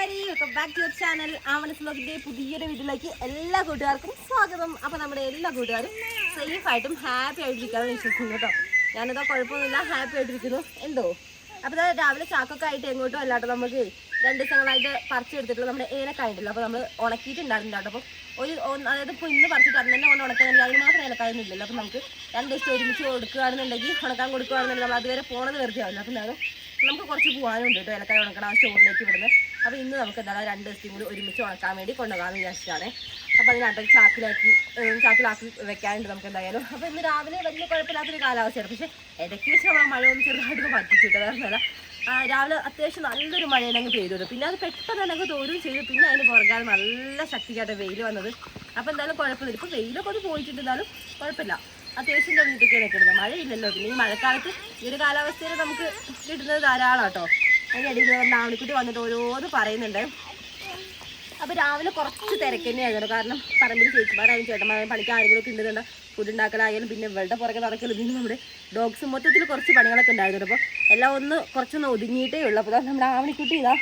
കൂട്ടുകാരി welcome back to your channel Aavanas വ്ലോഗിന്റെ പുതിയൊരു വീട്ടിലേക്ക് എല്ലാ കൂട്ടുകാർക്കും സ്വാഗതം. അപ്പൊ നമ്മുടെ എല്ലാ കൂട്ടുകാരും സേഫ് ആയിട്ടും ഹാപ്പി ആയിട്ടിരിക്കാമെന്ന് വിശ്വസിക്കുന്നു കേട്ടോ. ഞാനിതോ കുഴപ്പമൊന്നുമില്ല ഹാപ്പി ആയിട്ടിരിക്കുന്നു. എന്തോ? അപ്പൊ ദാ രാവിലെ ചാക്കൊക്കെ ആയിട്ട് എങ്ങോട്ടും അല്ലാട്ടോ നമുക്ക് രണ്ട് ദിവസങ്ങളായിട്ട് പറിച്ചെടുത്തിട്ടുള്ള നമ്മുടെ ഏലക്കായ ഉണ്ടല്ലോ അപ്പൊ നമ്മൾ ഉണക്കിയിട്ടുണ്ടായിരുന്നു കേട്ടോ. അപ്പോൾ ഒരു അതായത് ഇപ്പൊ ഇന്ന് പറിച്ചിട്ട് അന്ന് തന്നെ കൊണ്ട് ഉണക്കാൻ അതിന് മാത്രം ഏലക്കായ ഇല്ലല്ലോ. അപ്പൊ നമുക്ക് രണ്ട് ദിവസം ഒരുമിച്ച് കൊടുക്കുകയാണെന്നുണ്ടെങ്കിൽ ഉണക്കാൻ കൊടുക്കുകയാണെന്നുണ്ടെങ്കിൽ നമ്മൾ അതുവരെ പോണത് വെറുതെ ആവില്ല. അപ്പൊ ഞാൻ നമുക്ക് കുറച്ച് പോകാനുണ്ട് കേട്ടോ ഏലക്കായ ഉണക്കണം ആ സ്റ്റോറിലേക്ക് വിടുന്നത് അപ്പോൾ ഇന്ന് നമുക്ക് എന്താണ് രണ്ട് ദിവസത്തെയും കൂടി ഒരുമിച്ച് ഉണക്കാൻ വേണ്ടി കൊണ്ടുപോകാമെന്ന് വിചാരിച്ചിട്ടാണ്. അപ്പോൾ അതിനകത്ത് ചാക്കിലാക്കി ചാക്കിലാക്കി വെക്കാനുണ്ട് നമുക്ക് എന്തായാലും. അപ്പോൾ ഇന്ന് രാവിലെ വലിയ കുഴപ്പമില്ലാത്തൊരു കാലാവസ്ഥയാണ്. പക്ഷേ ഇടയ്ക്ക് വെച്ച് നമ്മൾ മഴ ഒന്ന് ചെറുതായിട്ട് പറ്റിച്ചിട്ട് വേറെ രാവിലെ അത്യാവശ്യം നല്ലൊരു മഴയിൽ അങ്ങ് പെയ്തു പിന്നെ അത് പെട്ടെന്ന് തന്നെ അങ്ങ് തോരുകയും ചെയ്തു. പിന്നെ അതിന് പുറകാതെ നല്ല ശക്തിക്കായിട്ട് വെയിൽ വന്നത്. അപ്പോൾ എന്തായാലും കുഴപ്പമില്ല. ഇപ്പോൾ വെയിലൊക്കെ ഒന്ന് പോയിട്ടുണ്ട് എന്നാലും കുഴപ്പമില്ല. അത്യാവശ്യം തുടങ്ങിയിട്ടൊക്കെ കിടക്കുന്നത് മഴയില്ലല്ലോ. പിന്നെ ഈ മഴക്കാലത്ത് ഈ ഒരു കാലാവസ്ഥയിൽ നമുക്ക് കിട്ടുന്നത് ധാരാളം കേട്ടോ നമ്മുടെ ആളിക്കുട്ടി വന്നിട്ട് ഓരോന്ന് പറയുന്നുണ്ട്. അപ്പോൾ രാവിലെ കുറച്ച് തിരക്ക് തന്നെയായിരുന്നു. കാരണം പറമ്പിൽ ചേച്ചിമാരായാലും ചേട്ടന്മാരായാലും പണിക്ക് ആരെങ്കിലും ഒക്കെ ഉണ്ടെന്നുണ്ട് ഫുഡ് ഉണ്ടാക്കലായാലും പിന്നെ ഇവളുടെ പുറകെ നടക്കലും പിന്നെ നമ്മുടെ ഡോഗ്സ് മൊത്തത്തിൽ കുറച്ച് പണികളൊക്കെ ഉണ്ടായിരുന്നു അപ്പോൾ എല്ലാം ഒന്ന് കുറച്ചൊന്ന് ഒതുങ്ങിയിട്ടേ ഉള്ളൂ. അപ്പോൾ നമ്മുടെ ആവണിക്കുട്ടി ഇതാ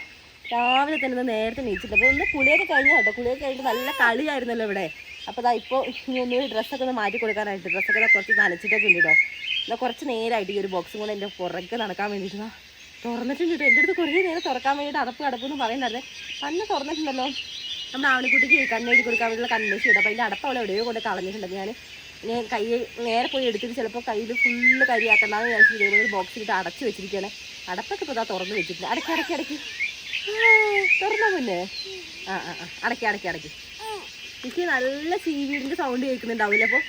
രാവിലെ തന്നെ നേരത്തെ നീച്ചിട്ട് അപ്പോൾ ഒന്ന് കുളിയൊക്കെ കഴിഞ്ഞു കേട്ടോ. കുളിയൊക്കെ കഴിഞ്ഞിട്ട് നല്ല കളിയായിരുന്നല്ലോ ഇവിടെ. അപ്പോൾ അതാ ഇപ്പോൾ ഇനി ഒന്ന് ഡ്രസ്സൊക്കെ ഒന്ന് മാറ്റി കൊടുക്കാനായിട്ട് ഡ്രസ്സൊക്കെ കുറച്ച് നനച്ചിട്ടൊക്കെ ഉണ്ട് കേട്ടോ. എന്നാൽ കുറച്ച് നേരമായിട്ട് ഈ ഒരു ബോക്സും കൂടെ എന്റെ പുറകെ നടക്കാൻ വേണ്ടിയിട്ട് ദാ തുറന്നിട്ടുണ്ട് എന്റെ അടുത്ത് കുറേ നേരം തുറക്കാൻ വേണ്ടിയിട്ട് അടപ്പ് അടപ്പ് എന്ന് പറയുന്നത് തന്നെ തുറന്നിട്ടുണ്ടല്ലോ നമ്മുടെ ആവണിക്കുട്ടിക്ക് കണ്ണെഴുതി കൊടുക്കാൻ വേണ്ടിയുള്ള കൺമേശി ഉണ്ട് അപ്പോൾ അതിന്റെ അടപ്പ് അവൾ എവിടെയോ കൊണ്ട് കളഞ്ഞിട്ടുണ്ട്. ഞാൻ ഞാൻ കൈ നേരെ പോയി എടുത്തിട്ട് ചിലപ്പോൾ കയ്യിൽ ഫുള്ള് കരിയാക്കണ്ടെന്ന് ഞാൻ ഇതേപോലെ ബോക്സിലിട്ട് അടച്ചു വെച്ചിരിക്കുകയാണ്. അടപ്പൊക്കെ ഇപ്പോൾ ഇതാ തുറന്ന് വെച്ചിട്ടുണ്ട്. അടക്കി അടക്കി അടക്കി. തുറന്ന മുന്നേ ആ ആ അടക്കി അടക്കി അടക്കി. എനിക്ക് നല്ല സീവീഡിന്റെ സൗണ്ട് കേൾക്കുന്നുണ്ടാവില്ല അപ്പോൾ?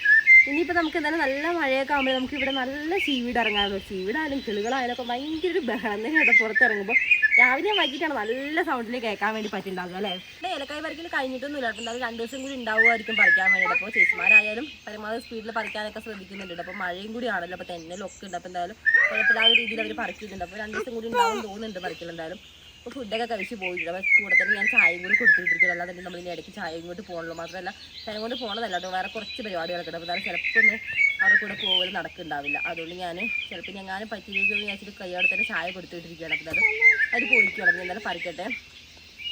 ഇനിയിപ്പോൾ നമുക്ക് എന്തായാലും നല്ല മഴയൊക്കെ ആകുമ്പോൾ നമുക്ക് ഇവിടെ നല്ല സീവീഡ് ഇറങ്ങാമല്ലോ സീവീഡായാലും കിളികളായാലും ഒക്കെ ഭയങ്കര ഒരു ബഹളം തന്നെയാണ് പുറത്തിറങ്ങുമ്പോൾ രാവിലെ വൈകിട്ടാണ് നല്ല സൗണ്ടിൽ കേൾക്കാൻ വേണ്ടി പറ്റുന്നുണ്ടാവുക അല്ലേ? ഇവിടെ ഏലക്കായ പറിക്കൽ കഴിഞ്ഞിട്ടൊന്നുമില്ല. കേട്ടോ എന്തായാലും രണ്ട് ദിവസം കൂടി ഉണ്ടാവുമായിരിക്കും പറിക്കാൻ വേണ്ടിയിട്ട്. അപ്പോൾ ചേച്ചിമാരായാലും പരമാവധി സ്പീഡിൽ പറിക്കാനൊക്കെ ശ്രദ്ധിക്കുന്നുണ്ട്. അപ്പോൾ മഴയും കൂടി ആണല്ലോ. അപ്പോൾ തെന്നലൊക്കെ ഉണ്ട്. അപ്പോൾ എന്തായാലും കുഴപ്പമില്ലാത്ത രീതിയിൽ അവർ പറിക്കുന്നുണ്ട്. അപ്പോൾ രണ്ട് ദിവസം കൂടി ഉണ്ടാവും തോന്നുന്നുണ്ട് പറിക്കൽ എന്തായാലും. അപ്പോൾ ഫുഡൊക്കെ കഴിച്ച് പോയിട്ടുണ്ട്. അപ്പോൾ കൂടെ തന്നെ ഞാൻ ചായയും കൂടി കൊടുത്തിട്ടിരിക്കും അല്ലാതെ തന്നെ നമ്മൾ ഇനി ഇടയ്ക്ക് ചായ ഇങ്ങോട്ട് പോകണല്ലോ. മാത്രമല്ല ചായ കൊണ്ട് പോകണതല്ല അത് വേറെ കുറച്ച് പരിപാടികളൊക്കെ ഉണ്ട്. അപ്പോൾ അതാണ് ചിലപ്പോൾ ഒന്ന് അവരുടെ കൂടെ പോകൽ നടക്കുന്നുണ്ടാവില്ല. അതുകൊണ്ട് ഞാൻ ചിലപ്പോൾ ഞങ്ങാനും പറ്റിയിലേക്ക് വിചാരിച്ചിട്ട് കൈയോടെ തന്നെ ചായ കൊടുത്തിട്ടിരിക്കുകയാണ് അപ്പോൾ അത് അവർ പോയിരിക്കുകയാണ്. എന്തായാലും പറിക്കട്ടെ.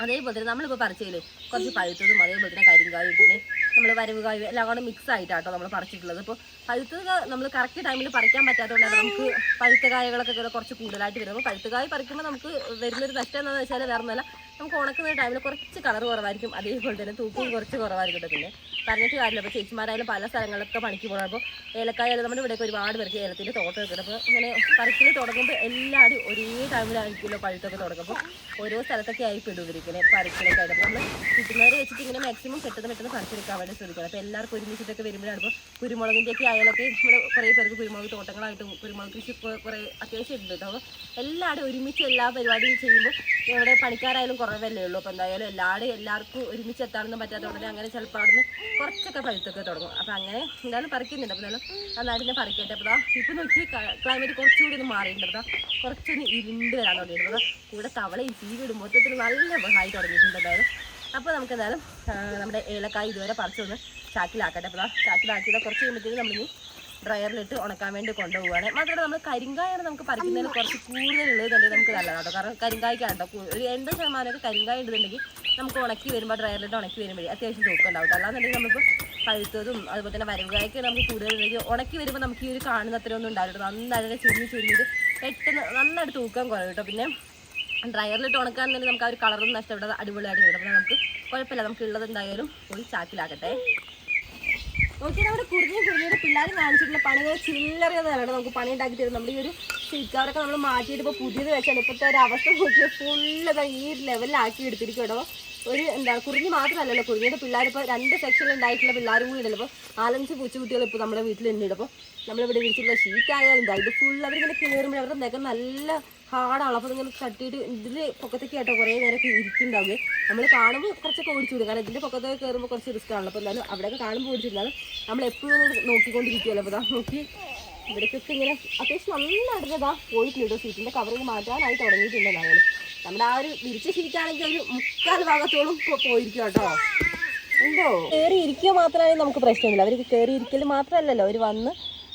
അതേപോലെ തന്നെ നമ്മളിപ്പോൾ പറിച്ചതിൽ കുറച്ച് പഴുത്തതും അതേപോലെ തന്നെ കരിങ്കായും പിന്നെ നമ്മൾ വരവ് കായ് എല്ലാം കൂടെ മിക്സ് ആയിട്ടാട്ടോ നമ്മൾ പറിച്ചിട്ടുള്ളത്. ഇപ്പോൾ പഴുത്ത നമ്മൾ കറക്റ്റ് ടൈമിൽ പറിക്കാൻ പറ്റാത്തതുകൊണ്ടാണ് നമുക്ക് പഴുത്ത കായകളൊക്കെ കുറച്ച് കൂടുതലായിട്ട് വരും. അപ്പോൾ പഴുത്ത കായ് പറിക്കുമ്പോൾ നമുക്ക് വരുന്നൊരു നഷ്ടം എന്താണെന്ന് വെച്ചാൽ വേറെ ഒന്നുമല്ല നമുക്ക് ഉണക്കുന്ന ടൈമിൽ കുറച്ച് കളർ കുറവായിരിക്കും. അതേപോലെ തന്നെ തൂക്കവും കുറച്ച് കുറവായിരിക്കും പിന്നെ. പറഞ്ഞിട്ട് കാര്യമില്ല. അപ്പോൾ ചേച്ചിമാരായാലും പല സ്ഥലങ്ങളിലൊക്കെ പണിക്ക് പോകണം അപ്പോൾ ഏലക്കായാലും നമ്മുടെ ഇവിടെയൊക്കെ ഒരുപാട് പേർക്ക് ഏലത്തിന്റെ തോട്ടം വെക്കണം അപ്പോൾ ഇങ്ങനെ പറിക്കൽ തുടങ്ങുമ്പോൾ എല്ലാവരും ഒരേ ടൈമിലായിരിക്കുമല്ലോ പഴുത്തൊക്കെ തുടങ്ങുമ്പോൾ ഓരോ സ്ഥലത്തൊക്കെ ആയി പെടുവിരിക്കണേ പറിക്കലൊക്കെ ആയിട്ട്. അപ്പോൾ നമ്മൾ കിട്ടുന്നവരെ വെച്ചിട്ട് ഇങ്ങനെ മാക്സിമം പെട്ടെന്ന് പെട്ടെന്ന് പറിച്ചെടുക്കാൻ വേണ്ടി ശ്രമിക്കണം. അപ്പോൾ എല്ലാവർക്കും ഒരുമിച്ചിട്ടൊക്കെ വരുമ്പോഴാണ്. ഇപ്പോൾ കുരുമുളകിന്റെയൊക്കെ ആയാലൊക്കെ നമ്മുടെ കുറേ പേർക്ക് കുരുമുളക് തോട്ടങ്ങളായിട്ടും കുരുമുളക് കൃഷി കുറേ അത്യാവശ്യം ഉണ്ട് അപ്പോൾ എല്ലാവരും ഒരുമിച്ച് എല്ലാ പരിപാടിയും ചെയ്യുമ്പോൾ ഇവിടെ പണിക്കാരായാലും കുറവല്ലേ ഉള്ളൂ. അപ്പോൾ എന്തായാലും എല്ലാവരും എല്ലാവർക്കും ഒരുമിച്ച് എത്താനൊന്നും പറ്റാത്തതുകൊണ്ട് അങ്ങനെ ചിലപ്പോൾ അവിടുന്ന് കുറച്ചൊക്കെ പഴുത്തൊക്കെ തുടങ്ങും. അപ്പോൾ അങ്ങനെ എന്തായാലും പറിക്കുന്നുണ്ട്. അപ്പോൾ എന്തായാലും നന്നായിട്ട് ഞാൻ പറിക്കട്ടെ. അപ്പോൾ ഇപ്പോൾ നോക്കി ക്ലൈമറ്റ് കുറച്ചുകൂടി ഒന്ന് മാറിയിട്ടുണ്ട്. അപ്പോൾ കുറച്ചൊന്ന് ഇരുണ്ട് വരാൻ തുടങ്ങിയിട്ടുണ്ട്. അപ്പോൾ കൂടെ തവളയും ചീവിടും മൊത്തത്തിൽ നല്ല ബഹായി തുടങ്ങിയിട്ടുണ്ട് എന്തായാലും. അപ്പോൾ നമുക്ക് എന്തായാലും നമ്മുടെ ഏലക്കായ ഇതുവരെ പറിച്ചൊന്ന് ചാക്കിലാക്കട്ടെ അപ്പോൾ ദാ ചാക്കിലാക്കിയത് കുറച്ച് കഴിയുമ്പോഴത്തേക്കും നമ്മളിനി ഡ്രയറിലിട്ട് ഉണക്കാൻ വേണ്ടി കൊണ്ടുപോവുകയാണ്. മാത്രമല്ല നമ്മൾ കരിങ്കായാണ് നമുക്ക് പറിക്കുന്നതിന് കുറച്ച് കൂടുതൽ ഉള്ളത് തന്നെ നമുക്ക് നല്ലതാണ് കേട്ടോ. കാരണം കരിങ്കായ്ക്കാണ് കേട്ടോ. ഒരു എൺപത് ശതമാനമൊക്കെ കരിങ്കായ ഉണ്ടെന്നുണ്ടെങ്കിൽ നമുക്ക് ഉണക്കി വരുമ്പോൾ ഡ്രയറിലിട്ട് ഉണക്കി വരുമ്പോഴേ അത്യാവശ്യം തൂക്കം ഉണ്ടാവും അല്ലാന്നുണ്ടെങ്കിൽ നമുക്ക് പഴുത്തതും അതുപോലെ തന്നെ വരവുകായൊക്കെ നമുക്ക് കൂടുതലുണ്ടെങ്കിൽ ഉണക്കി വരുമ്പോൾ നമുക്ക് ഈ ഒരു കാണുന്ന അത്രയൊന്നും ഉണ്ടാവില്ല നന്നായിട്ട് ചുരുങ്ങി ചുരുങ്ങിയിട്ട് പെട്ടെന്ന് നന്നായിട്ട് തൂക്കം കുറവ് കേട്ടോ. പിന്നെ ഡ്രയറിലിട്ട് ഉണക്കാൻ തന്നെ നമുക്ക് ആ ഒരു കളറും നഷ്ടപ്പെടാതെ അടിപൊളിയായിട്ട് കിട്ടും. അപ്പോൾ നമുക്ക് കുഴപ്പമില്ല. നമുക്ക് ഉള്ളത് എന്തായാലും പോയി ചാക്കിലാക്കട്ടെ. നോക്കി അവിടെ കുറഞ്ഞ കുറഞ്ഞിട്ട് പിള്ളേർ കാണിച്ചിട്ടുള്ള പണികൾ ചില്ലറിയതാണ് നമുക്ക് പണി ഉണ്ടാക്കി തരും നമ്മുടെ ഈ ഒരു സീറ്റ് കവറൊക്കെ നമ്മൾ മാറ്റിയിട്ട് ഇപ്പോൾ പുതിയത് വെച്ചാൽ ഇപ്പോഴത്തെ ഒരു അവസ്ഥ നോക്കിയാൽ ഫുള്ള് ഈ ലെവലിലാക്കി എടുത്തിരിക്കും കേട്ടോ. ഒരു എന്താ കുറിഞ്ഞ് മാത്രമല്ലല്ലോ. കുറിഞ്ഞിട്ട് പിള്ളേർ ഇപ്പോൾ രണ്ട് സെക്ഷനിൽ ഉണ്ടായിട്ടുള്ള പിള്ളേരും കൂടി ഉണ്ടല്ലോ. അപ്പോൾ നാലഞ്ച് പൂച്ചക്കുട്ടികൾ ഇപ്പോൾ നമ്മുടെ വീട്ടിലുണ്ട് അപ്പോൾ നമ്മളിവിടെ വിരിച്ചിട്ടുള്ള ഷീറ്റ് ആയാലും ഇത് ഫുൾ അവരിങ്ങനെ കയറുമ്പോൾ അവരുടെ നഖം നല്ല ഹാർഡാണ് അപ്പോൾ ഇങ്ങനെ തട്ടിയിട്ട് ഇതിൽ പൊക്കത്തേക്ക് കേട്ടോ കുറേ നേരമൊക്കെ ഇരിക്കുന്നുണ്ടാവുക. നമ്മൾ കാണുമ്പോൾ കുറച്ചൊക്കെ ഓടിച്ചു വിടും. കാരണം ഇതിന്റെ പൊക്കത്തൊക്കെ കയറുമ്പോൾ കുറച്ച് റിസ്ക് ആണല്ലോ. അപ്പോൾ എന്തായാലും അവിടെയൊക്കെ കാണുമ്പോൾ ഓടിച്ചിരുന്നാലും നമ്മൾ എപ്പോഴും നോക്കിക്കൊണ്ടിരിക്കുമല്ലോ അപ്പോൾ നോക്കി. ഇവിടേക്കൊക്കെ ഇങ്ങനെ അത്യാവശ്യം നന്നായിട്ടതാ പോയിട്ടുണ്ട് സീറ്റിന്റെ കവറിങ് മാറ്റാനായി തുടങ്ങിയിട്ടുണ്ട് നമ്മുടെ ആ ഒരു വിരിച്ച സീറ്റാണെങ്കിൽ ഒരു മുക്കാൽ ഭാഗത്തോളം പോയിരിക്കും കേട്ടോ. ഉണ്ടോ? കയറി ഇരിക്കുക മാത്രമായാലും നമുക്ക് പ്രശ്നമില്ല അവർക്ക് കയറി ഇരിക്കൽ മാത്രമല്ലല്ലോ. അവർ വന്ന്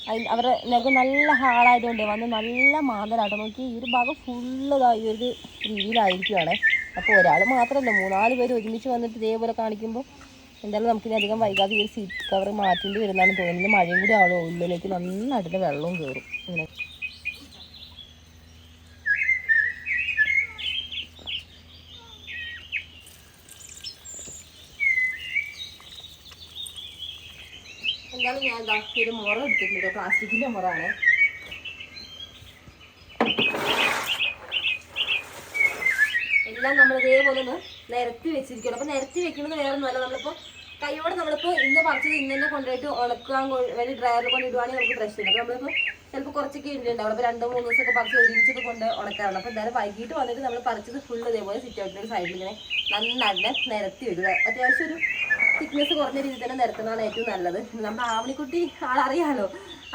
അതിന് അവരുടെ നഖം നല്ല ഹാളായതുകൊണ്ട് വന്ന് നല്ല മാന്തലാട്ടോ. നോക്കി ഈ ഒരു ഭാഗം ഫുള്ള് ഇതാ ഈ ഒരു രീതിയിലായിരിക്കുവാണ്. അപ്പോൾ ഒരാൾ മാത്രമല്ല മൂന്നാൽ പേര് ഒരുമിച്ച് വന്നിട്ട് ഇതേപോലെ കാണിക്കുമ്പോൾ എന്തായാലും നമുക്കിനി അധികം വൈകാതെ ഈ ഒരു സീറ്റ് കവർ മാറ്റേണ്ടി വരുന്നതാണ് തോന്നുന്നത്. മഴയും കൂടി ആവുള്ളൂ ഉള്ളിലേക്ക് നന്നായിട്ട് വെള്ളവും കയറും ഇങ്ങനെ. എന്തായാലും ഞാൻ എന്താ ഒരു മുറ എടുത്തിട്ടുണ്ട് പ്ലാസ്റ്റിക്കിന്റെ മുറാണ്. എല്ലാം നമ്മൾ ഇതേപോലെ ഒന്ന് നിരത്തി വെച്ചിരിക്കണം അപ്പൊ നിരത്തി വെക്കുന്നത് വേറെ ഒന്നുമല്ല. നമ്മളിപ്പോ കൈയോടെ നമ്മളിപ്പോ ഇന്ന് പറിച്ചത് ഇന്ന് തന്നെ കൊണ്ടുപോയിട്ട് ഉണക്കാൻ വേണ്ടി ഡ്രയറിൽ കൊണ്ട് ഇടുവാണെങ്കിൽ നമുക്ക് പ്രശ്നമില്ല. അപ്പൊ നമ്മളിപ്പോ ചിലപ്പോൾ കുറച്ചൊക്കെ ഉണ്ടാവും അപ്പോൾ രണ്ടോ മൂന്ന് ദിവസമൊക്കെ പറിച്ച് ഒരുമിച്ചൊക്കെ കൊണ്ട് ഉണക്കാറുണ്ട്. അപ്പൊ എന്തായാലും വൈകിട്ട് വന്നിട്ട് നമ്മൾ പറിച്ചത് ഫുള്ള് ഇതേപോലെ സിറ്റ് ഔട്ടിന്റെ സൈഡിൽ ഇങ്ങനെ നന്നായിട്ട് നിരത്തി വെക്കുക അത്യാവശ്യം ഒരു തിക്നെസ് കുറഞ്ഞ രീതിയിൽ തന്നെ നിരത്തുന്നതാണ് ഏറ്റവും നല്ലത്. നമ്മുടെ ആവണിക്കുട്ടി ആളറിയാലോ?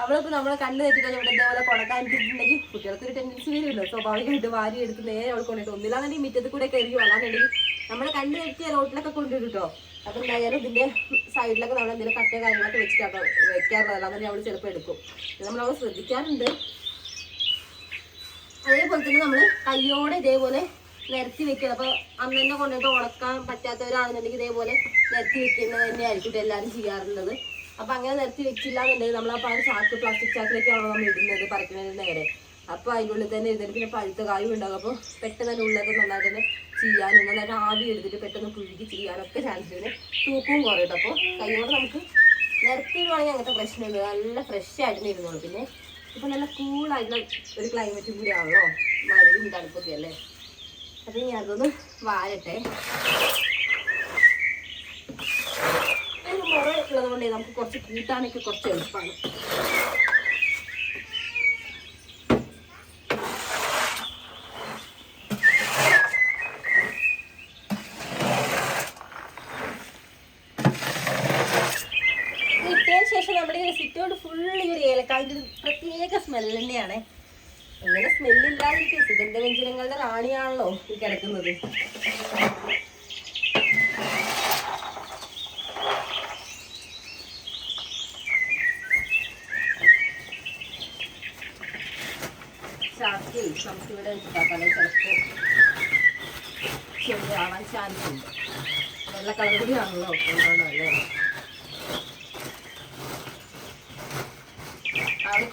അവളിപ്പോൾ നമ്മൾ കണ്ണ് തെറ്റിക്കാൻ ഇവിടെ ഇതേപോലെ കൊടക്കാൻ ഇട്ടിട്ടുണ്ടെങ്കിൽ കുട്ടികൾക്ക് ഒരു ടെൻഡൻസി വരുമല്ലോ. സ്വാഭാവികമായിട്ട് വാരി എടുത്ത് നേരെ അവൾ കൊണ്ടിട്ട് ഒന്നിലാണെങ്കിൽ മിറ്റത്ത് കൂടെ കയറിയോ അല്ലാന്നുണ്ടെങ്കിൽ നമ്മൾ കണ്ണ് തെറ്റിയ റോട്ടിലൊക്കെ കൊണ്ടുവരും അപ്പം എന്തായാലും ഇതിന്റെ സൈഡിലൊക്കെ നമ്മൾ എന്തെങ്കിലും കട്ടിയ കാര്യങ്ങളൊക്കെ വെച്ചിട്ടാണ് വെക്കാറുള്ളത്. അല്ലാന്നുണ്ടെങ്കിൽ അവൾ ചിലപ്പോൾ എടുക്കും. നമ്മൾ അവൾ ശ്രദ്ധിക്കാറുണ്ട്. അതേപോലെ തന്നെ നമ്മൾ കയ്യോടെ ഇതേപോലെ നിരത്തി വെക്കുന്നത് അപ്പോൾ അന്ന് തന്നെ കൊണ്ടുപോയിട്ട് ഉണക്കാൻ പറ്റാത്തവരാണെന്നുണ്ടെങ്കിൽ ഇതേപോലെ നിരത്തി വെക്കുന്നത് തന്നെയായിരിക്കും എല്ലാവരും ചെയ്യാറുള്ളത്. അപ്പൊ അങ്ങനെ നിരത്തി വെച്ചില്ല എന്നുണ്ടെങ്കിൽ നമ്മൾ ആ ചാക്ക് പ്ലാസ്റ്റിക് ചാക്കിലേക്കാണോ നമ്മൾ ഇടുന്നത് പറിക്കുന്നതിന് നേരെ. അപ്പൊ അതിന്റെ ഉള്ളിൽ തന്നെ ഇരുന്നിട്ട് പിന്നെ പഴുത്ത കായും ഉണ്ടാകും. അപ്പോൾ പെട്ടെന്ന് തന്നെ ഉള്ളൊക്കെ നന്നായിട്ട് തന്നെ ചെയ്യാനും നന്നായിട്ട് ആവി എടുത്തിട്ട് പെട്ടെന്ന് പുഴുകി ചെയ്യാനൊക്കെ ചാൻസ് ഉണ്ട്. തൂക്കവും കുറയും അപ്പോൾ കൈയോടെ നമുക്ക് നിരത്തിടുവാണെങ്കിൽ അങ്ങനത്തെ പ്രശ്നമില്ല. നല്ല ഫ്രഷ് ആയിട്ട് ഇരുന്നോളൂ. പിന്നെ ഇപ്പൊ നല്ല കൂളായിട്ടുള്ള ഒരു ക്ലൈമറ്റും കൂടി ആണല്ലോ. മഴയും തണുപ്പൊക്കെ അല്ലേ? അപ്പൊ ഇനി അതൊന്ന് വാരട്ടെ. മുറ ഉള്ളത് കൊണ്ടേ നമുക്ക് കുറച്ച് കൂട്ടാനൊക്കെ കുറച്ച് എളുപ്പമാണ് ഇത് ഇട്ടതിന് ശേഷം നമ്മുടെ ഈ സിറ്റ് കൊണ്ട് ഫുള്ള് ഈ ഒരു ഏലക്കാവിന്റെ ഒരു പ്രത്യേക സ്മെല്ല് തന്നെയാണ് എങ്ങനെ സ്മെല്ലില്ലാതിരിക്കും സുഗന്ധ വ്യഞ്ജനങ്ങളുടെ റാണിയാണല്ലോ ഈ കിടക്കുന്നത്. ചാക്കി നമുക്കിവിടെ വെച്ചിട്ടാക്കാല്ലേ ചിലപ്പോൾ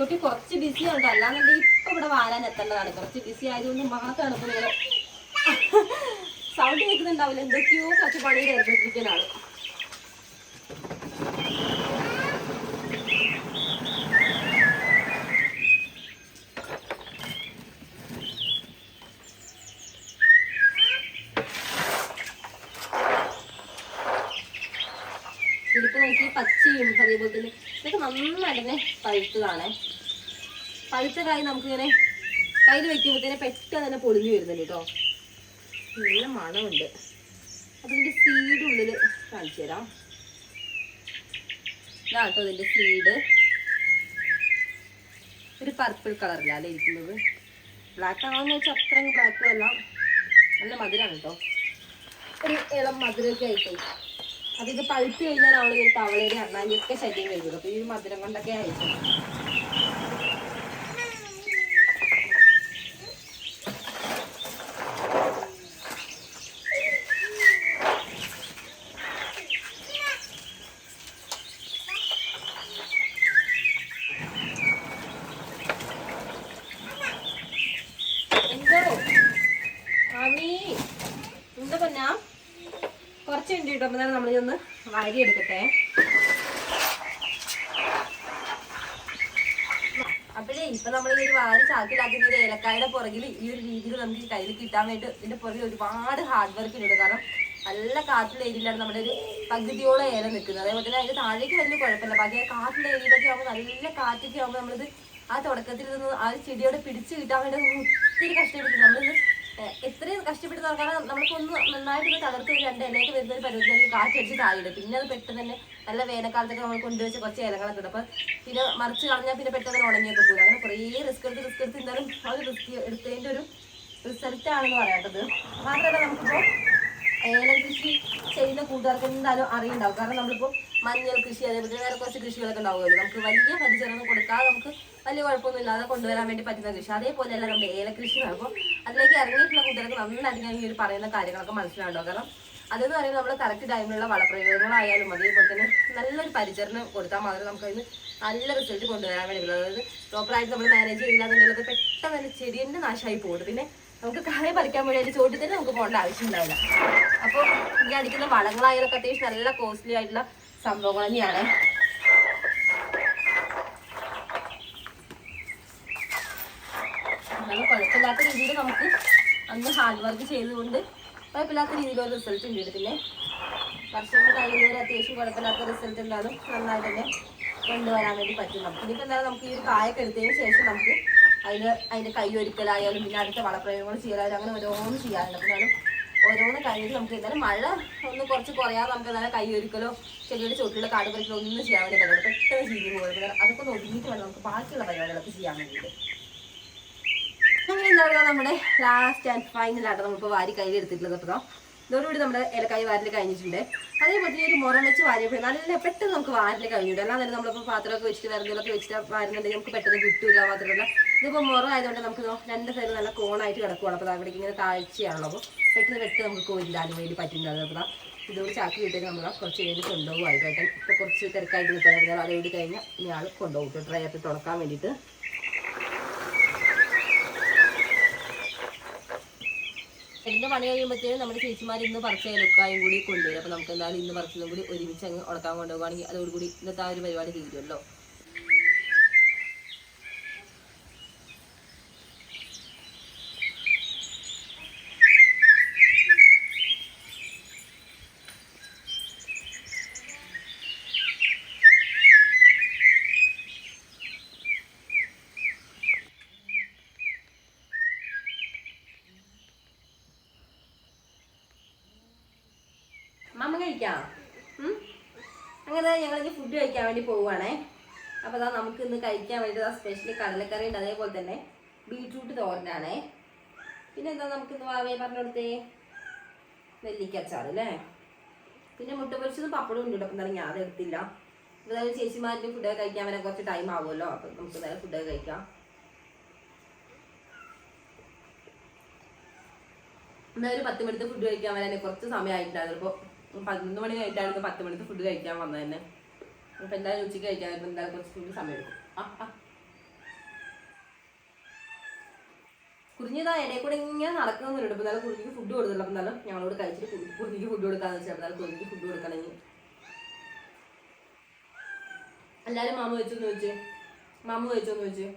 ഉണ്ട് കുറച്ച് ബിസി ഉണ്ട് അല്ലാന്നുണ്ടെങ്കിൽ ഇപ്പൊ ഇവിടെ വാരാൻ എത്തേണ്ടതാണ്. കുറച്ച് ബിസി ആയതുകൊണ്ട് മാത്രമാണ് ഇപ്പൊ ഇങ്ങനെ സൗണ്ട് കേൾക്കുന്നുണ്ടാവില്ല. എന്തൊക്കെയോ കുറച്ച് പണിയിൽ ഏർപ്പെട്ടിരിക്കുന്ന ആൾ ഇതിപ്പോ നോക്കി പച്ചയും അതേപോലെ തന്നെ ഇതൊക്കെ നന്നായിട്ട് പഴുത്തതാണേ പഴുത്ത കായ് നമുക്കിങ്ങനെ കയ്യിൽ വെക്കുമ്പോഴത്തേനെ പെട്ടെന്ന് തന്നെ പൊളിഞ്ഞു വരുന്നുണ്ട് കേട്ടോ. നല്ല മണമുണ്ട്. അപ്പൊ സീഡ് ഉള്ളിൽ കാണിച്ചു തരാം. ഇതാട്ടോ ഇതിന്റെ സീഡ് ഒരു പർപ്പിൾ കളറിലല്ലേ ഇരിക്കുന്നത്. ബ്ലാക്ക് ആണെന്ന് വെച്ചാൽ അത്ര ബ്ലാക്കും അല്ല. നല്ല മധുരമാണ് കേട്ടോ ഒരു ഇളം മധുരമൊക്കെ ആയിട്ട്. ഇത് പഴുത്ത് കഴിഞ്ഞാൽ അവളൊരു തവളയുടെ അണ്ണാനിയൊക്കെ ശല്യം കഴിഞ്ഞു അപ്പോൾ ഈ മധുരം കൊണ്ടൊക്കെ ആയിരിക്കും എന്തോ ആവണി പറഞ്ഞാ കുറച്ച് മിനിറ്റ് കിട്ടുമ്പോൾ തന്നെ വാരി എടുക്കട്ടെ അപ്പോഴേ ഇപ്പൊ നമ്മൾ ഈ ഒരു വാരി ചാക്കിലാക്കുന്ന ഒരു ഏലക്കായുടെ പുറകിൽ ഈ ഒരു രീതിയിൽ നമുക്ക് കയ്യിൽ കിട്ടാൻ വേണ്ടി ഇതിന്റെ പുറകിൽ ഒരുപാട് ഹാർഡ് വർക്ക് ഉണ്ട് കാരണം നല്ല കാറ്റുള്ള ഏരിയയിലാണ് നമ്മുടെ ഒരു പകുതിയോളം ഏല നിൽക്കുന്നത്. അതേപോലെ തന്നെ അതിന്റെ താഴേക്ക് വലിയ കുഴപ്പമില്ല. ബാക്കി ആ കാറ്റുള്ള ഏരിയയിലൊക്കെ ആകുമ്പോൾ നല്ല കാറ്റൊക്കെ ആകുമ്പോൾ നമ്മളിത് ആ തുടക്കത്തിൽ നിന്ന് ആ ചെടിയോടെ പിടിച്ച് കിട്ടാൻ വേണ്ടി ഒത്തിരി കഷ്ടപ്പെട്ടിട്ടുണ്ട് നമ്മളിത് എത്രയും കഷ്ടപ്പെട്ട് നോക്കണം നമുക്കൊന്ന് നന്നായിട്ട് തകർത്ത് ഒരു രണ്ട് ഇലയൊക്കെ വരുന്ന ഒരു പരുവത്തിലേക്ക് കാറ്റടിച്ച് താഴെ പിന്നെ അത് പെട്ടെന്ന് തന്നെ നല്ല വേനൽക്കാലത്തൊക്കെ നമ്മൾ കൊണ്ടുവച്ച് കുറച്ച് ഇലകളൊക്കെ ഇടും. അപ്പം പിന്നെ മറിച്ച് കളഞ്ഞാൽ പിന്നെ പെട്ടെന്ന് ഉണങ്ങിയൊക്കെ പോകും അങ്ങനെ കുറേ റിസ്ക് എടുത്ത് റിസ്ക് എടുത്ത് എന്തായാലും ഒരു റിസ്ക് എടുത്തതിന്റെ ഒരു റിസൾട്ട് ആണെന്ന് പറയേണ്ടത് മാത്രമല്ല നമുക്കിപ്പോൾ ഏലം കൃഷി ചെയ്യുന്ന കൂട്ടുകാർക്ക് എന്തായാലും അറിയുണ്ടാവും. കാരണം നമ്മളിപ്പോൾ മഞ്ഞൾ കൃഷി അതേപോലെ വേറെ കുറച്ച് കൃഷികളൊക്കെ ഉണ്ടാവുമല്ലോ. നമുക്ക് വലിയ പരിചരണം കൊടുക്കാതെ നമുക്ക് വലിയ കുഴപ്പമൊന്നും ഇല്ലാതെ കൊണ്ടുവരാൻ വേണ്ടി പറ്റുന്ന കൃഷി. അതേപോലെയല്ല നമ്മുടെ ഏലകൃഷി അപ്പോൾ അതിലേക്ക് ഇറങ്ങിയിട്ടുള്ള കുട്ടികൾക്ക് നന്നായിട്ട് ഞാൻ ഈ ഒരു പറയുന്ന കാര്യങ്ങളൊക്കെ മനസ്സിലാവുണ്ടോ കാരണം അതെന്ന് പറയുന്നത് നമ്മൾ കറക്റ്റ് ടൈമിലുള്ള വളപ്രയോഗങ്ങളായാലും അതേപോലെ തന്നെ നല്ലൊരു പരിചരണം കൊടുത്താൽ മാത്രമേ നമുക്ക് അതിന് നല്ല റിസൾട്ട് കൊണ്ടുവരാൻ വേണ്ടിയുള്ളൂ അതായത് പ്രോപ്പറായിട്ട് നമ്മൾ മാനേജ് ചെയ്യില്ലാന്നുണ്ടെങ്കിൽ പെട്ടെന്ന് തന്നെ ചെടിയുടെ നാശമായി പോകും. പിന്നെ നമുക്ക് കായ പറിക്കാൻ വേണ്ടി അതിന്റെ ചോട്ടിൽ തന്നെ നമുക്ക് പോകേണ്ട ആവശ്യമുണ്ടാവില്ല അപ്പോൾ ഈ അടിക്കുന്ന വളങ്ങളായാലൊക്കെ അത്യാവശ്യം നല്ല കോസ്റ്റ്ലി ആയിട്ടുള്ള സംഭവങ്ങൾ തന്നെയാണ്. കുഴപ്പമില്ലാത്ത രീതിയിൽ നമുക്ക് അന്ന് ഹാർഡ് വർക്ക് ചെയ്തുകൊണ്ട് കുഴപ്പമില്ലാത്ത രീതിയിലുള്ള റിസൾട്ട് ഉണ്ട് പിന്നെ വർഷങ്ങൾ കഴിയുന്നവരെ അത്യാവശ്യം കുഴപ്പമില്ലാത്ത റിസൾട്ട് ഉണ്ടാകും നന്നായിട്ട് തന്നെ കൊണ്ടുവരാൻ വേണ്ടി പറ്റും. നമുക്ക് ഇനിയിപ്പോൾ എന്തായാലും നമുക്ക് ഈ ഒരു കായൊക്കെ എടുത്തതിന് ശേഷം നമുക്ക് അതിന് അതിന്റെ കൈ ഒരുക്കലായാലും പിന്നെ അടുത്ത വളപ്രയോഗങ്ങൾ ചെയ്യലായാലും അങ്ങനെ ഓരോന്നും ചെയ്യാറുണ്ട്. എന്നാലും ഓരോന്ന് കഴിഞ്ഞിട്ട് നമുക്ക് എന്തായാലും മഴ ഒന്ന് കുറച്ച് കുറയാതെ നമുക്ക് എന്തായാലും കൈ ഒരുക്കലോ ചെടിയുടെ ചുവട്ടിലോ കാട് പറിക്കലോ ഒന്നും ചെയ്യാൻ വേണ്ടി പറ്റില്ല. പെട്ടെന്ന് ചെയ്തു പോകുന്നത് അതൊക്കെ ഒന്ന് ഒതുങ്ങിയിട്ട് വേണം നമുക്ക് ബാക്കിയുള്ള പരിപാടികളൊക്കെ ചെയ്യാൻ വേണ്ടിയിട്ട്. അങ്ങനെ എന്താ പറയുക നമ്മുടെ ലാസ്റ്റ് ആൻഡ് ഫൈനലായിട്ട് നമ്മളിപ്പോൾ വാരി കയ്യിലെടുത്തിട്ടുള്ളത് കേട്ടോ. ഇതോടുകൂടി നമ്മുടെ ഇലക്കായി വാരൽ കഴിഞ്ഞിട്ടുണ്ട്. അതേപോലെ ഒരു മുറം വെച്ച് വാരിയപ്പോൾ നല്ല പെട്ടെന്ന് നമുക്ക് വാരൽ കഴിഞ്ഞിട്ട് അല്ലാതെ നമ്മളിപ്പോൾ പാത്രമൊക്കെ വെച്ചിട്ട് വിറകുകളൊക്കെ വെച്ചിട്ട് വാരുന്നുണ്ടെങ്കിൽ നമുക്ക് പെട്ടെന്ന് കിട്ടില്ല മാത്രമല്ല. ഇതിപ്പോൾ മുറം ആയതുകൊണ്ട് നമുക്ക് രണ്ട് സൈഡ് നല്ല കോണായിട്ട് കിടക്കുവാണ്. അപ്പോൾ അവിടേക്ക് ഇങ്ങനെ താഴ്ചയാണല്ലോ. അപ്പോൾ പെട്ടെന്ന് പെട്ടെന്ന് നമുക്ക് കോരിടാനും വേണ്ടി പറ്റുന്നുണ്ടായിരുന്നു അപ്പോൾ ഇതോട് ചാക്കി കിട്ടിയിട്ട് നമ്മൾ കുറച്ച് കഴിഞ്ഞ് കൊണ്ടുപോകുമായിട്ട് ആയിക്കോട്ടെ. ഇപ്പോൾ കുറച്ച് തിരക്കായിട്ട് നിൽക്കുന്നത് അതുകൊണ്ട് കഴിഞ്ഞാൽ ഇയാൾ കൊണ്ടുപോകും. ഡ്രൈ ആയിട്ട് തുടക്കാൻ വേണ്ടിയിട്ട്. ഇതിന്റെ പണി കഴിയുമ്പോഴത്തേനും നമ്മുടെ ചേച്ചിമാർ ഇന്ന് പറിച്ച ഏലക്കായും കൂടി കൊണ്ടുവരും. അപ്പൊ നമുക്ക് എന്തായാലും ഇന്ന് പറിച്ചതും കൂടി ഒരുമിച്ച് അങ്ങ് ഉണക്കാൻ കൊണ്ടുപോകുകയാണെങ്കിൽ അതോടുകൂടി ഇന്നത്തെ ആ ഒരു പരിപാടി തീരുമല്ലോ. കഴിക്കാം. അങ്ങനെ ഞങ്ങൾ ഇനി ഫുഡ് കഴിക്കാൻ വേണ്ടി പോവുകയാണേ അപ്പോൾ അതാ നമുക്ക് ഇന്ന് കഴിക്കാൻ വേണ്ടി സ്പെഷ്യൽ കടലക്കറി ഉണ്ട്. അതേപോലെ തന്നെ ബീട്രൂട്ട് തോരനാണേ. പിന്നെ എന്താ നമുക്ക് ഇന്ന് വാവേ പറഞ്ഞു കൊടുത്തേ? നെല്ലിക്ക അച്ചാർ അല്ലേ? പിന്നെ മുട്ട പൊരിച്ചതും പപ്പടവും ഉണ്ട് അപ്പം തന്നെ ഞാൻ അത് എടുത്തില്ല. എന്തായാലും ചേച്ചിമാരുടെ ഫുഡ് കഴിക്കാൻ വരാൻ കുറച്ച് ടൈം ആവുമല്ലോ. അപ്പം നമുക്ക് എന്തായാലും ഫുഡ് കഴിക്കാം. എന്നാലും പത്ത് മിനിറ്റ് ഫുഡ് കഴിക്കാൻ വരാൻ കുറച്ച് സമയമായിട്ടുണ്ടായിരുന്നു. ഇപ്പോൾ പതിനൊന്ന് മണി കഴിഞ്ഞാണ് പത്ത് മണിക്ക് ഫുഡ് കഴിക്കാൻ വന്നത് തന്നെ. അപ്പോൾ എന്താ ഉച്ചയ്ക്ക് കഴിക്കാൻ എന്തായാലും കുറച്ച് ഫുഡ് സമയം എടുക്കും. ആ ആ. കുറിഞ്ഞിതാ ഇടയിൽ കൂടെ ഇങ്ങനെ നടക്കുന്നുണ്ട് അപ്പോൾ എന്നാലും കുറിഞ്ഞിക്ക് ഫുഡ് കൊടുത്തില്ല. അപ്പോൾ എന്നാലും ഞങ്ങളോട് കഴിച്ചിട്ട് കുറി- കുറിഞ്ഞിക്ക് ഫുഡ് കൊടുക്കാന്ന് വെച്ചാൽ എന്നാലും കുറിഞ്ഞിക്ക് ഫുഡ് കൊടുക്കണമെങ്കിൽ എല്ലാവരും മാമു വെച്ചോന്ന് ചോദിച്ചേ? മാമു വെച്ചോന്ന് വെച്ച്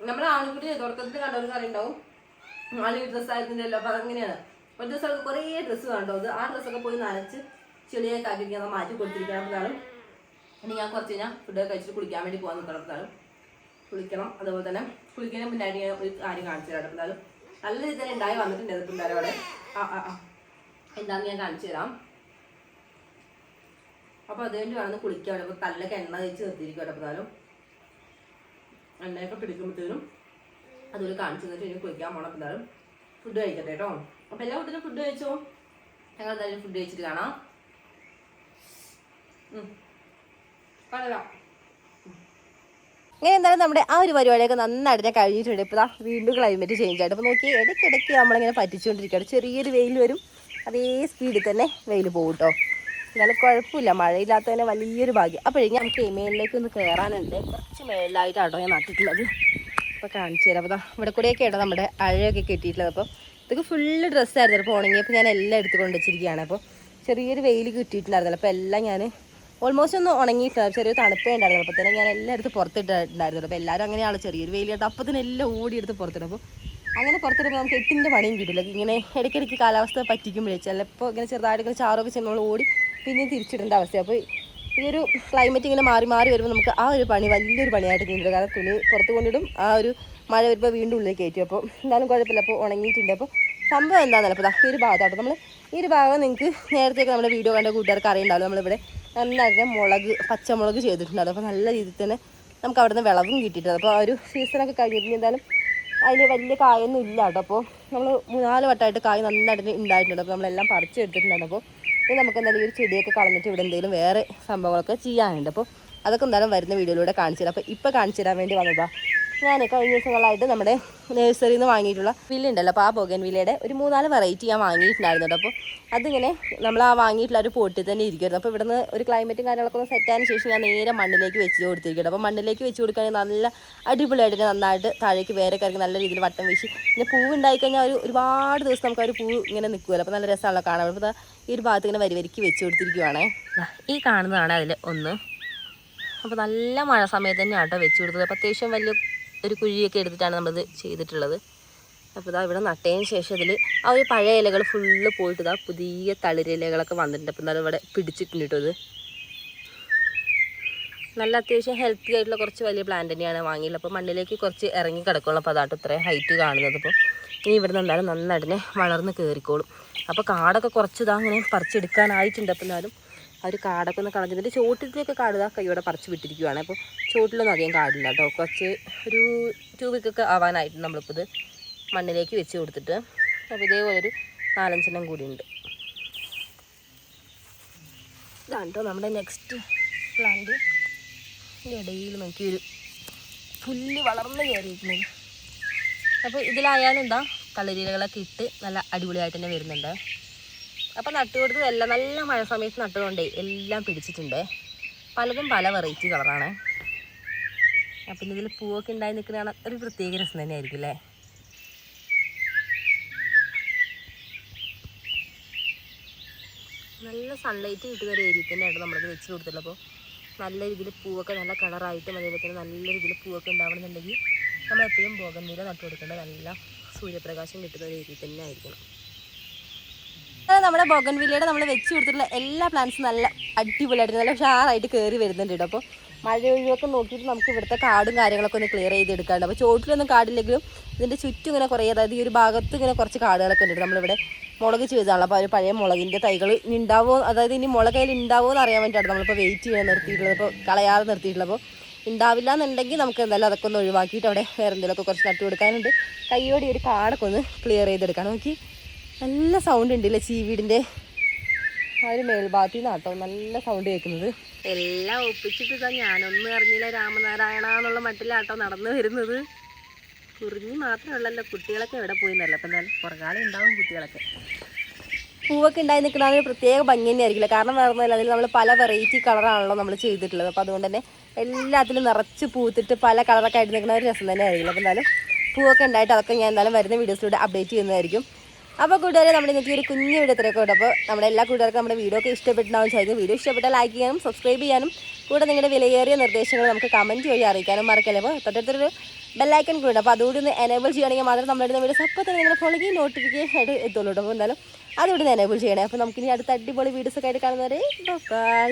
നമ്മളെ ആൺകുട്ടി തുടക്കത്തിൽ കണ്ടവർക്ക് അറിയുണ്ടാവും. നാല് ഡ്രസ്സ് ആയിരുന്നില്ലല്ലോ. അപ്പൊ അതങ്ങനെയാണ്. ഒരു ദിവസം കുറേ ഡ്രസ്സ് കണ്ടോ അത് ആ ഡ്രസ്സൊക്കെ പോയി നനച്ച് ചെളിയൊക്കെ ആക്കി ഞാൻ മാറ്റി കൊടുത്തിരിക്കണം ഇനി ഞാൻ കുറച്ച് കഴിഞ്ഞാൽ ഫുഡ് കഴിച്ചിട്ട് കുളിക്കാൻ വേണ്ടി പോകാൻ നിൽക്കണം കുളിക്കണം. അതുപോലെ തന്നെ കുളിക്കുന്നതിന് മുന്നായിട്ട് ഞാൻ ഒരു കാര്യം കാണിച്ചു തരാം എന്തായാലും നല്ല രീതിയിൽ തന്നെ ഉണ്ടായി വന്നിട്ടുണ്ട് അവിടെ. ആ ആ ആ. എന്താണെന്ന് ഞാൻ കാണിച്ചു തരാം. അപ്പോൾ അതുകൊണ്ട് വേണമെന്ന് അവിടെ അപ്പോൾ തല്ലൊക്കെ എണ്ണ തേച്ച് നിർത്തിയിരിക്കും എന്നാലും എണ്ണയൊക്കെ പിടിക്കുമ്പോഴത്തേനും അതുപോലെ കാണിച്ചു തന്നിട്ട് ഇനി കുളിക്കാൻ പോകണം എന്നാലും ഫുഡ് കഴിക്കട്ടെ കേട്ടോ. അപ്പോൾ എല്ലാ കുട്ടികളും ഫുഡ് കഴിച്ചോ? ഞങ്ങൾ എന്തായാലും ഫുഡ് കഴിച്ചിട്ട് കാണാം. പറയാം എന്തായാലും നമ്മുടെ ആ ഒരു പരിപാടിയൊക്കെ നന്നായിട്ട് ഞാൻ കഴിഞ്ഞിട്ടുണ്ട്. ഇപ്പോൾ വീണ്ടും ക്ലൈമറ്റ് ചേഞ്ച് ആയിട്ട്. അപ്പോൾ നോക്കി ഇടയ്ക്കിടയ്ക്ക് നമ്മളിങ്ങനെ പറ്റിച്ചുകൊണ്ടിരിക്കുകയാണ്. ചെറിയൊരു വെയിൽ വരും. അതേ സ്പീഡിൽ തന്നെ വെയിൽ പോകും കേട്ടോ. എന്നാലും കുഴപ്പമില്ല. മഴയില്ലാത്തതിന് വലിയൊരു ഭാഗ്യം. അപ്പോഴേക്കും നമുക്ക് മേളിലേക്ക് ഒന്ന് കയറാനുണ്ട്. കുറച്ച് മേളിലായിട്ടാട്ടോ ഞാൻ നട്ടിട്ടുള്ളത്. അപ്പോൾ കാണിച്ചു തരാം. അപ്പോൾ ഇവിടെ കൂടെയൊക്കെ ഇടാം നമ്മുടെ അഴയൊക്കെ കെട്ടിയിട്ടുള്ളത്. അപ്പോൾ ഇതൊക്കെ ഫുള്ള് ഡ്രസ്സായിരുന്നു അപ്പോൾ ഉണങ്ങിയപ്പോൾ ഞാൻ എല്ലാം എടുത്തുകൊണ്ട് വെച്ചിരിക്കുകയാണ്. അപ്പോൾ ചെറിയൊരു വെയിൽ കിട്ടിയിട്ടുണ്ടായിരുന്നല്ലോ. അപ്പോൾ എല്ലാം ഞാൻ ഓൾമോസ്റ്റ് ഒന്ന് ഉണങ്ങിയിട്ടുണ്ട്. ചെറിയൊരു തണുപ്പേ ഉണ്ടായിരുന്നു അപ്പോൾ തന്നെ ഞാൻ എല്ലാം എടുത്ത് പുറത്തിട്ടുണ്ടായിരുന്നു അപ്പോൾ എല്ലാവരും അങ്ങനെയാണ് ചെറിയൊരു വെയിൽ കേട്ടോ അപ്പോൾ തന്നെ എല്ലാം ഓടിയെടുത്ത് പുറത്തിടും. അപ്പോൾ അങ്ങനെ പുറത്തിടുമ്പോൾ നമുക്ക് എട്ടിന്റെ പണിയും കിട്ടില്ല. ഇങ്ങനെ ഇടയ്ക്കിടയ്ക്ക് കാലാവസ്ഥ പറ്റിക്കുമ്പോഴേ ചിലപ്പോൾ ഇങ്ങനെ ചെറുതായിട്ട് ചാറൊക്കെ ചെന്ന് നമ്മൾ ഓടി പിന്നെയും തിരിച്ചിടേണ്ട അവസ്ഥ അപ്പോൾ ഈ ഒരു ക്ലൈമറ്റ് ഇങ്ങനെ മാറി മാറി വരുമ്പോൾ നമുക്ക് ആ ഒരു പണി വലിയൊരു പണിയായിട്ട് നീന്തുക കാരണം തുണി പുറത്ത് കൊണ്ടിടും. ആ ഒരു മഴ വരുമ്പോൾ വീണ്ടും ഉള്ളിൽ കയറ്റും. അപ്പോൾ എന്തായാലും കുഴപ്പമില്ല. അപ്പോൾ ഉണങ്ങിയിട്ടുണ്ട്. അപ്പോൾ സംഭവം എന്താണെന്നല്ല അപ്പോൾ ഈ ഒരു ഭാഗത്താട്ടോ നമ്മൾ ഈ ഒരു ഭാഗം നിങ്ങൾക്ക് നേരത്തെയൊക്കെ നമ്മുടെ വീഡിയോ കണ്ട കൂട്ടുകാർക്ക് അറിയുണ്ടാവും നമ്മളിവിടെ നന്നായിട്ട് മുളക് പച്ചമുളക് ചെയ്തിട്ടുണ്ട് അപ്പോൾ നല്ല രീതിയിൽ തന്നെ നമുക്ക് അവിടെ നിന്ന് വിളവും കിട്ടിയിട്ടുണ്ട്. അപ്പോൾ ആ ഒരു സീസണൊക്കെ കഴിഞ്ഞിട്ട് എന്തായാലും അതിൽ വലിയ കായൊന്നും ഇല്ല കേട്ടോ. അപ്പോൾ നമ്മൾ മൂന്നാൽ വട്ടമായിട്ട് കായ് നന്നായിട്ട് ഉണ്ടായിട്ടുണ്ട്. അപ്പോൾ നമ്മളെല്ലാം പറിച്ചെടുത്തിട്ടുണ്ട് അപ്പോൾ ഇനി നമുക്ക് എന്തായാലും ഈ ഒരു ചെടിയൊക്കെ കളഞ്ഞിട്ട് ഇവിടെ എന്തെങ്കിലും വേറെ സംഭവങ്ങളൊക്കെ ചെയ്യാനുണ്ട്. അപ്പോൾ അതൊക്കെ എന്തായാലും വരുന്ന വീഡിയോയിലൂടെ കാണിച്ചു തരാം. അപ്പോൾ ഇപ്പോൾ കാണിച്ചു തരാൻ വേണ്ടി വന്നതാ ഞാൻ കഴിഞ്ഞ ദിവസങ്ങളായിട്ട് നമ്മുടെ നഴ്സറിയിൽ നിന്ന് വാങ്ങിയിട്ടുള്ള വില്ലുണ്ടല്ലോ അപ്പോൾ ആ ബോഗൻ വില്ലയുടെ ഒരു മൂന്നാൽ വെറൈറ്റി ഞാൻ വാങ്ങിയിട്ടുണ്ടായിരുന്നു കേട്ടോ. അപ്പോൾ അതിങ്ങനെ നമ്മൾ ആ വാങ്ങിയിട്ടുള്ള ഒരു പോട്ടിൽ തന്നെ ഇരിക്കുമായിരുന്നു അപ്പോൾ ഇവിടുന്ന് ഒരു ക്ലൈമറ്റും കാര്യങ്ങളൊക്കെ ഒന്ന് ആയതിനു ശേഷം ഞാൻ നേരെ മണ്ണിലേക്ക് വെച്ച് കൊടുത്തിരിക്കുകയാണ്. അപ്പോൾ മണ്ണിലേക്ക് വെച്ച് കൊടുക്കുകയാണെങ്കിൽ നല്ല അടിപൊളിയായിട്ട് നന്നായിട്ട് താഴേക്ക് വേറെ കറങ്ങി നല്ല രീതിയിൽ വട്ടം വീശി പിന്നെ പൂവ് ഉണ്ടായിക്കഴിഞ്ഞാൽ ഒരു ഒരുപാട് ദിവസം നമുക്ക് ഒരു പൂ ഇങ്ങനെ നിൽക്കുമല്ലോ അപ്പോൾ നല്ല രസമാണല്ലോ കാണാൻ. അപ്പോൾ ഈ ഒരു ഭാഗത്ത് ഇങ്ങനെ വരി വരിക്ക് വെച്ച് കൊടുത്തിരിക്കുവാണേ. ഈ കാണുന്നതാണ് അതിൽ ഒന്ന്. അപ്പോൾ നല്ല മഴ സമയത്ത് തന്നെയാണ് കേട്ടോ വെച്ച് കൊടുത്തത്. അപ്പോൾ അത്യാവശ്യം വലിയ ഒരു കുഴിയൊക്കെ എടുത്തിട്ടാണ് നമ്മളത് ചെയ്തിട്ടുള്ളത്. അപ്പോൾ ഇതാ ഇവിടെ നട്ടതിന് ശേഷം ഇതിൽ ആ ഒരു പഴയ ഇലകൾ ഫുള്ള് പോയിട്ട് ഇതാ പുതിയ തളിരിലകളൊക്കെ വന്നിട്ടുണ്ട്. അപ്പോൾ എന്നാലും ഇവിടെ പിടിച്ചിട്ടുണ്ട് ഇത്. നല്ല അത്യാവശ്യം ഹെൽത്തി ആയിട്ടുള്ള കുറച്ച് വലിയ പ്ലാന്റ് തന്നെയാണ് വാങ്ങിയുള്ളത് അപ്പോൾ മണ്ണിലേക്ക് കുറച്ച് ഇറങ്ങി കിടക്കുള്ളൂ അപ്പോൾ അതാട്ടോ ഇത്രയും ഹൈറ്റ് കാണുന്നത്. അപ്പോൾ ഇനി ഇവിടുന്ന് എന്തായാലും നന്നായിട്ട് വളർന്ന് കയറിക്കോളും അപ്പോൾ കാടൊക്കെ കുറച്ച് ഇതാ അങ്ങനെ പറിച്ചെടുക്കാനായിട്ടുണ്ട്. അപ്പോൾ എന്നാലും ആ ഒരു കാടൊക്കെ ഒന്ന് കളഞ്ഞു കളഞ്ഞിട്ട് ചോട്ടിലേക്ക് കാട് ഇതാ കൈയോടെ പറിച്ച് വിട്ടിരിക്കുവാണ്. അപ്പോൾ ചോട്ടിലൊന്നും അധികം കാടില്ല കേട്ടോ. കുറച്ച് ഒരു ടു വീക്കൊക്കെ ആവാനായിട്ട് നമ്മളിപ്പോൾ ഇത് മണ്ണിലേക്ക് വെച്ച് കൊടുത്തിട്ട് അപ്പോൾ ഇതേപോലെ ഒരു നാലഞ്ചെണ്ണം കൂടി ഉണ്ട് ഇതാണ് നമ്മുടെ നെക്സ്റ്റ് പ്ലാന്റ് ഇതിന്റെ ഇടയിൽ നോക്കിയൊരു പുല്ല് വളർന്ന് കയറിയിരിക്കുന്നത് അപ്പോൾ ഇതിലായാലും എന്താ കളരികളൊക്കെ ഇട്ട് നല്ല അടിപൊളിയായിട്ട് തന്നെ വരുന്നുണ്ട്. അപ്പോൾ നട്ടു കൊടുത്തത് എല്ലാം നല്ല മഴ സമയത്ത് നട്ടുകൊണ്ടേ എല്ലാം പിടിച്ചിട്ടുണ്ട്. പലതും പല വെറൈറ്റി കളറാണ് അപ്പം ഇതിൽ പൂവൊക്കെ ഉണ്ടായി നിൽക്കുന്നതാണ് ഒരു പ്രത്യേക രസം തന്നെയായിരിക്കും അല്ലേ? നല്ല സൺലൈറ്റ് കിട്ടുന്ന ഒരു ഏരിയ തന്നെയാണ് നമ്മളിത് വെച്ച് കൊടുത്തിട്ടുള്ളത്. അപ്പോൾ നല്ല രീതിയിൽ പൂവൊക്കെ നല്ല കളറായിട്ടും അതേപോലെ തന്നെ നല്ല രീതിയിൽ പൂവൊക്കെ ഉണ്ടാവണമെന്നുണ്ടെങ്കിൽ നമ്മൾ എപ്പോഴും ബോഗൻവീല നട്ടു കൊടുക്കേണ്ടത് നല്ല സൂര്യപ്രകാശം കിട്ടുന്ന ഒരു ഏരിയ തന്നെ ആയിരിക്കണം നമ്മുടെ ബൊഗൻവില്ലയുടെ നമ്മൾ വെച്ച് കൊടുത്തിട്ടുള്ള എല്ലാ പ്ലാന്റ്സും നല്ല അടിപൊളിയായിട്ട് നല്ല ഉഷാറായിട്ട് കയറി വരുന്നുണ്ട് കേട്ടോ. അപ്പോൾ മഴ ഒഴിവൊക്കെ നോക്കിയിട്ട് നമുക്ക് ഇവിടുത്തെ കാടും കാര്യങ്ങളൊക്കെ ഒന്ന് ക്ലിയർ ചെയ്ത് എടുക്കാണ്ട് അപ്പോൾ ചോട്ടിലൊന്നും കാടില്ലെങ്കിലും ഇതിന്റെ ചുറ്റും ഇങ്ങനെ കുറേ അതായത് ഈ ഒരു ഭാഗത്ത് ഇങ്ങനെ കുറച്ച് കാടുകളൊക്കെ ഉണ്ട് നമ്മളിവിടെ മുളക് ചെയ്താണല്ലോ അപ്പോൾ ഒരു പഴയ മുളകിന്റെ തൈകൾ ഇനി ഉണ്ടാവോ അതായത് ഇനി മുളകയിൽ ഉണ്ടാവുമോ എന്ന് അറിയാൻ വേണ്ടിയിട്ടാണ് നമ്മളിപ്പോൾ വെയിറ്റ് ചെയ്യാൻ നിർത്തിയിട്ടുള്ളത്. ഇപ്പോൾ കളയാതെ നിർത്തിയിട്ടുള്ളത്. അപ്പോൾ ഉണ്ടാവില്ല എന്നുണ്ടെങ്കിൽ നമുക്ക് എന്തായാലും അതൊക്കെ ഒന്ന് ഒഴിവാക്കിയിട്ട് അവിടെ വേറെ എന്തെങ്കിലുമൊക്കെ കുറച്ച് നട്ടു കൊടുക്കാനുണ്ട്. ഒരു കാടൊക്കെ ഒന്ന് ക്ലിയർ ചെയ്തെടുക്കാൻ നോക്കി. നല്ല സൗണ്ട് ഉണ്ട് ഇല്ലേ ചീവീടിന്റെ? ആ ഒരു മേൽഭാഗത്തു നിന്നാട്ടോ നല്ല സൗണ്ട് കേൾക്കുന്നത്. എല്ലാം ഒപ്പിച്ചിട്ട് ഇതാ ഞാനൊന്നും അറിഞ്ഞില്ല രാമനാരായണ എന്നുള്ള മട്ടിലാട്ടോ നടന്നു വരുന്നത്. കുറിഞ്ഞി മാത്രമേ ഉള്ളല്ലോ കുട്ടികളൊക്കെ എവിടെ പോയി എന്നല്ല അപ്പം എന്നാലും പുറകാലം ഉണ്ടാവും കുട്ടികളൊക്കെ. പൂവൊക്കെ ഉണ്ടായി നിൽക്കുന്ന ഒരു പ്രത്യേക ഭംഗി തന്നെ ആയിരിക്കില്ല. കാരണം വേറെ ഒന്നുമില്ല അതിൽ നമ്മൾ പല വെറൈറ്റി കളറാണല്ലോ നമ്മൾ ചെയ്തിട്ടുള്ളത്. അപ്പോൾ അതുകൊണ്ട് തന്നെ എല്ലാത്തിലും നിറച്ച് പൂത്തിട്ട് പല കളറൊക്കെ ആയിട്ട് നിൽക്കുന്ന ഒരു രസം തന്നെ ആയിരിക്കില്ല. അപ്പോൾ എന്തായാലും പൂവൊക്കെ ഉണ്ടായിട്ട് അതൊക്കെ ഞാൻ എന്തായാലും വരുന്ന വീഡിയോസിലൂടെ അപ്ഡേറ്റ് ചെയ്യുന്നതായിരിക്കും. അപ്പോൾ കൂട്ടുകാരെ നമ്മുടെ ഇന്നത്തെ ഒരു കുഞ്ഞു വീഡിയോ ഇത്രയൊക്കെ ഉണ്ട് അപ്പോൾ നമ്മുടെ എല്ലാ കൂട്ടുകാർക്കും നമ്മുടെ വീഡിയോ ഒക്കെ ഇഷ്ടപ്പെട്ടുണ്ടാവും ചോദിക്കും വീഡിയോ ഇഷ്ടപ്പെട്ടാൽ ലൈക്ക് ചെയ്യാനും സബ്സ്ക്രൈബ് ചെയ്യാനും കൂടെ നിങ്ങളുടെ വിലയേറിയ നിർദ്ദേശങ്ങൾ നമുക്ക് കമന്റ് വഴി അറിയിക്കാനും മറക്കല്ലേ. അപ്പോൾ തൊട്ടടുത്തൊരു ബെല്ലൈക്കൺ കൂടെ അപ്പോൾ അതുകൂടി ഒന്ന് എനേബിൾ ചെയ്യണമെങ്കിൽ മാത്രം നമ്മുടെ വീഡിയോസ് അപ്പോൾ തന്നെ നിങ്ങളുടെ ഫോണിലേക്ക് നോട്ടിഫിക്കേഷൻ ആയിട്ട് എത്തുള്ളൂ. അപ്പോൾ എന്തായാലും അതുകൂടി എനേബിൾ ചെയ്യണേ. അപ്പോൾ നമുക്കിനി അടുത്ത അടിപൊളി വീഡിയോസൊക്കെ ആയിട്ട് കാണുന്നവരെ ബൈ